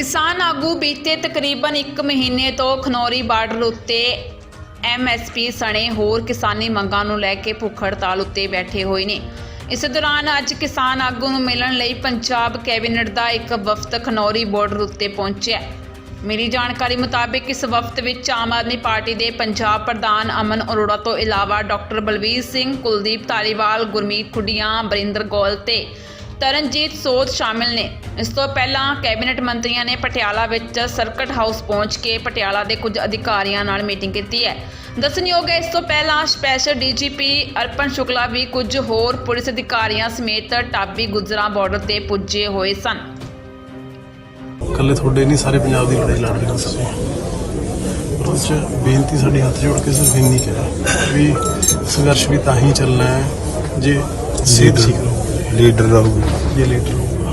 ਕਿਸਾਨ ਆਗੂ ਬੀਤੇ ਤਕਰੀਬਨ 1 ਮਹੀਨੇ ਤੋਂ ਖਨੌਰੀ ਬਾਰਡਰ ਉੱਤੇ ਐਮਐਸਪੀ ਸਣੇ ਹੋਰ ਕਿਸਾਨੀ ਮੰਗਾਂ ਨੂੰ ਲੈ ਕੇ ਭੁੱਖ ਹੜਤਾਲ ਉੱਤੇ ਬੈਠੇ ਹੋਏ ਨੇ। ਇਸ ਦੌਰਾਨ ਅੱਜ ਕਿਸਾਨ ਆਗੂ ਨੂੰ ਮਿਲਣ ਲਈ ਪੰਜਾਬ ਕੈਬਨਿਟ ਦਾ ਇੱਕ ਵਫਦ ਖਨੌਰੀ ਬਾਰਡਰ ਉੱਤੇ ਪਹੁੰਚਿਆ ਮਿਲੀ ਜਾਣਕਾਰੀ ਮੁਤਾਬਿਕ ਇਸ ਵਫਦ ਵਿੱਚ ਆਮ ਆਦਮੀ ਪਾਰਟੀ ਦੇ ਪੰਜਾਬ ਪ੍ਰਧਾਨ ਅਮਨ ਅਰੋੜਾ ਤੋਂ ਇਲਾਵਾ ਡਾਕਟਰ ਬਲਵੀਰ ਸਿੰਘ, ਕੁਲਦੀਪ ਧਾਲੀਵਾਲ ਗੁਰਮੀਤ ਖੁੱਡੀਆਂ ਬਰਿੰਦਰ ਗੋਲ ਤੇ ਤਰਨਜੀਤ ਸੋਧ ਸ਼ਾਮਿਲ ਨੇ। ਇਸ ਤੋਂ ਪਹਿਲਾਂ ਕੈਬਨਿਟ ਮੰਤਰੀਆਂ ਨੇ ਪਟਿਆਲਾ ਵਿੱਚ ਸਰਕਟ ਹਾਊਸ ਪਹੁੰਚ ਕੇ ਪਟਿਆਲਾ ਦੇ ਕੁਝ ਅਧਿਕਾਰੀਆਂ ਨਾਲ ਮੀਟਿੰਗ ਕੀਤੀ ਹੈ। ਦੱਸਣਯੋਗ ਹੈ, ਇਸ ਤੋਂ ਪਹਿਲਾਂ ਸਪੈਸ਼ਲ ਡੀਜੀਪੀ ਅਰਪਨ ਸ਼ੁਕਲਾ ਵੀ ਕੁਝ ਹੋਰ ਪੁਲਿਸ ਅਧਿਕਾਰੀਆਂ ਸਮੇਤ ਟਾਬੀ ਗੁਜਰਾ ਬਾਰਡਰ ਤੇ ਪੁੱਜੇ ਹੋਏ ਸਨ। ਇਕੱਲੇ ਤੁਹਾਡੇ ਨਹੀਂ, ਸਾਰੇ ਪੰਜਾਬ ਦੀ ਲੜਾਈ ਲੜ ਰਹੇ ਹਾਂ ਅਸੀਂ ਪਰ ਉਸ 'ਚ ਬੇਨਤੀ ਸਾਡੀ ਹੱਥ ਜੋੜ ਕੇ ਸਿਰਫ ਇੰਨੀ ਕਿ ਵੀ ਸੰਘਰਸ਼ ਵੀ ਤਾਂ ਹੀ ਚੱਲਣਾ ਹੈ ਜੇ ਸਿਹਤ ਠੀਕ ਰਹੂਗੀ ਲੀਡਰ ਰਹੂਗੀ। ਜੇ ਲੀਡਰ ਹੋਊਗਾ।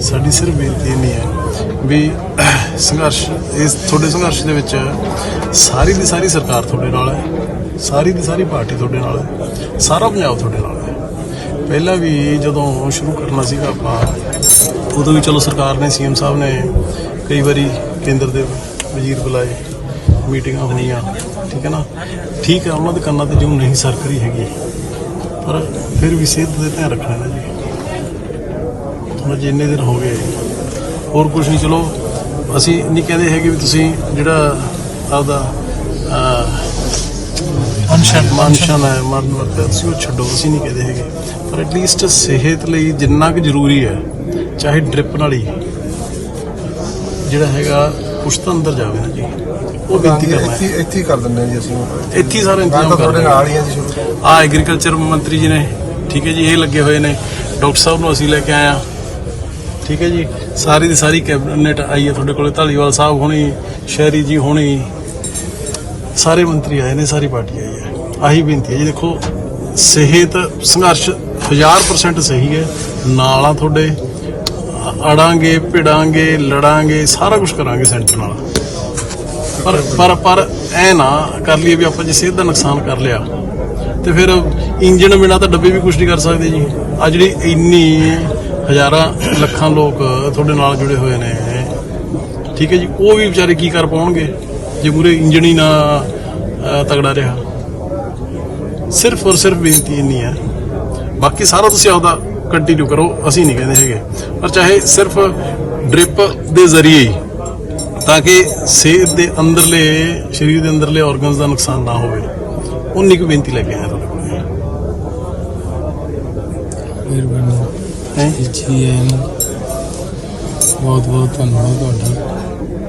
ਸਾਡੀ ਸਿਰਫ ਬੇਨਤੀ ਇੰਨੀ ਹੈ ਵੀ ਸੰਘਰਸ਼ ਇਸ ਤੁਹਾਡੇ ਸੰਘਰਸ਼ ਦੇ ਵਿੱਚ ਸਾਰੀ ਦੀ ਸਾਰੀ ਸਰਕਾਰ ਤੁਹਾਡੇ ਨਾਲ ਹੈ, ਸਾਰੀ ਦੀ ਸਾਰੀ ਪਾਰਟੀ ਤੁਹਾਡੇ ਨਾਲ ਹੈ, ਸਾਰਾ ਪੰਜਾਬ ਤੁਹਾਡੇ ਨਾਲ ਹੈ। ਪਹਿਲਾਂ ਵੀ ਜਦੋਂ ਸ਼ੁਰੂ ਕਰਨਾ ਸੀਗਾ ਆਪਾਂ, ਉਦੋਂ ਵੀ ਚਲੋ ਸਰਕਾਰ ਨੇ, ਸੀਐਮ ਸਾਹਿਬ ਨੇ ਕਈ ਵਾਰੀ ਕੇਂਦਰ ਦੇ ਵਜ਼ੀਰ ਬੁਲਾਏ, ਮੀਟਿੰਗਾਂ ਹੋਈਆਂ, ਠੀਕ ਹੈ ਨਾ? ਠੀਕ ਹੈ, ਉਹਨਾਂ ਦੇ ਕੰਨਾਂ ਤੇ ਜਿਉਂ ਨਹੀਂ ਸਰਕਰੀ ਹੈਗੀ। ਪਰ ਫਿਰ ਵੀ ਸਿਹਤ ਦੇ ਧਿਆਨ ਰੱਖਣਾ ਹੈ ਜੀ। ਹੁਣ ਜਿੰਨੇ ਦਿਨ ਹੋ ਗਏ। ਹੋਰ ਕੁਝ ਨਹੀਂ ਚਲੋ ਅਸੀਂ ਨਹੀਂ ਕਹਿੰਦੇ ਹੈਗੇ ਵੀ ਤੁਸੀਂ ਜਿਹੜਾ ਆਪਦਾ ਅਨਸ਼ਨ ਮਨਸ਼ਨ ਹੈ ਮਰਨ ਵਰਤ ਤੁਸੀਂ ਉਹ ਛੱਡੋ ਅਸੀਂ ਨਹੀਂ ਕਹਿੰਦੇ ਹੈਗੇ। ਪਰ ਐਟਲੀਸਟ ਸਿਹਤ ਲਈ ਜਿੰਨਾ ਕੁ ਜ਼ਰੂਰੀ ਹੈ ਚਾਹੇ ਡ੍ਰਿਪ ਨਾਲ ਹੀ ਜਿਹੜਾ ਹੈਗਾ ਕੁਛ ਤਾਂ ਅੰਦਰ ਜਾਵੇ ਨਾ ਜੀ। ਉਹ ਬੇਨਤੀ ਕਰਨਾ ਇੱਥੇ ਹੈ। ਇੱਥੇ ਹੀ ਕਰ ਦਿੰਦੇ ਹਾਂ ਜੀ ਅਸੀਂ। ਇੱਥੇ ਹੀ ਸਾਰਾ ਮੈਂ ਇੰਤਜ਼ਾਮ ਤਾਂ ਕਰ ਤੁਹਾਡੇ ਰਹੇ ਨਾਲ ਹੀ ਹਾਂ ਜੀ ਸ਼ੁਰੂ ਤੋਂ। ਆ ਐਗਰੀਕਲਚਰ ਮੰਤਰੀ ਜੀ ਨੇ ਠੀਕ ਹੈ ਜੀ ਇਹ ਲੱਗੇ ਹੋਏ ਨੇ। ਡਾਕਟਰ ਸਾਹਿਬ ਨੂੰ ਅਸੀਂ ਲੈ ਕੇ ਆਏ ਆ। ਠੀਕ ਹੈ ਜੀ ਸਾਰੀ ਦੀ ਸਾਰੀ ਕੈਬਨਿਟ ਆਈ ਹੈ ਤੁਹਾਡੇ ਕੋਲੇ ਢਾਲੀਵਾਲ ਸਾਹਿਬ ਹੋਣੀ ਸ਼ਹਿਰੀ ਜੀ ਹੋਣੀ। ਸਾਰੇ ਮੰਤਰੀ ਆਏ ਨੇ ਸਾਰੀ ਪਾਰਟੀ ਆਈ ਹੈ। ਆਹੀ ਬੇਨਤੀ ਹੈ ਜੀ ਦੇਖੋ ਸਿਹਤ ਸੰਘਰਸ਼ 1000% ਸਹੀ ਹੈ। ਨਾਲ ਆ ਤੁਹਾਡੇ ਅੜਾਂਗੇ, ਭਿੜਾਂਗੇ, ਲੜਾਂਗੇ, ਸਾਰਾ ਕੁਝ ਕਰਾਂਗੇ ਸੈਂਟਰ ਨਾਲ। ਪਰ ਪਰ ਪਰ ਐ ਨਾ ਕਰ ਲਈਏ ਵੀ ਆਪਾਂ ਜੇ ਸਿਹਤ ਦਾ ਨੁਕਸਾਨ ਕਰ ਲਿਆ, ਤੇ ਫਿਰ ਇੰਜਣ ਬਿਨਾ ਤਾਂ ਡੱਬੇ ਵੀ ਕੁਝ ਨਹੀਂ ਕਰ ਸਕਦੇ ਜੀ। ਆ ਜਿਹੜੀ ਇੰਨੀ ਹਜ਼ਾਰਾਂ ਲੱਖਾਂ ਲੋਕ ਤੁਹਾਡੇ ਨਾਲ ਜੁੜੇ ਹੋਏ ਨੇ, ਠੀਕ ਹੈ ਜੀ, ਉਹ ਵੀ ਵਿਚਾਰੇ ਕੀ ਕਰ ਪਾਉਣਗੇ ਜੇ ਪੂਰੇ ਇੰਜਣ ਹੀ ਨਾ ਤਗੜਾ ਰਿਹਾ? ਸਿਰਫ ਔਰ ਸਿਰਫ ਬੇਨਤੀ ਇੰਨੀ ਹੈ। ਬਾਕੀ ਸਾਰਾ ਤੁਸੀਂ ਆਪਦਾ ਕੰਟੀਨਿਊ ਕਰੋ ਅਸੀਂ ਨਹੀਂ ਕਹਿੰਦੇ ਹੈਗੇ। ਪਰ ਚਾਹੇ ਸਿਰਫ ਡ੍ਰਿਪ ਦੇ ਜ਼ਰੀਏ ਹੀ ਤਾਂ ਕਿ ਸਿਹਤ ਦੇ ਅੰਦਰਲੇ ਸਰੀਰ ਦੇ ਅੰਦਰਲੇ ਆਰਗਨਸ ਦਾ ਨੁਕਸਾਨ ਨਾ ਹੋਵੇ। ਉਨੀ ਕੁ ਬੇਨਤੀ ਲੈ ਕੇ ਆਇਆ ਤੁਹਾਡੇ ਕੋਲ। ਮਿਹਰਬਾਨੀ। ਹੈਂ? ਜੀ ਬਹੁਤ ਬਹੁਤ ਧੰਨਵਾਦ ਤੁਹਾਡਾ।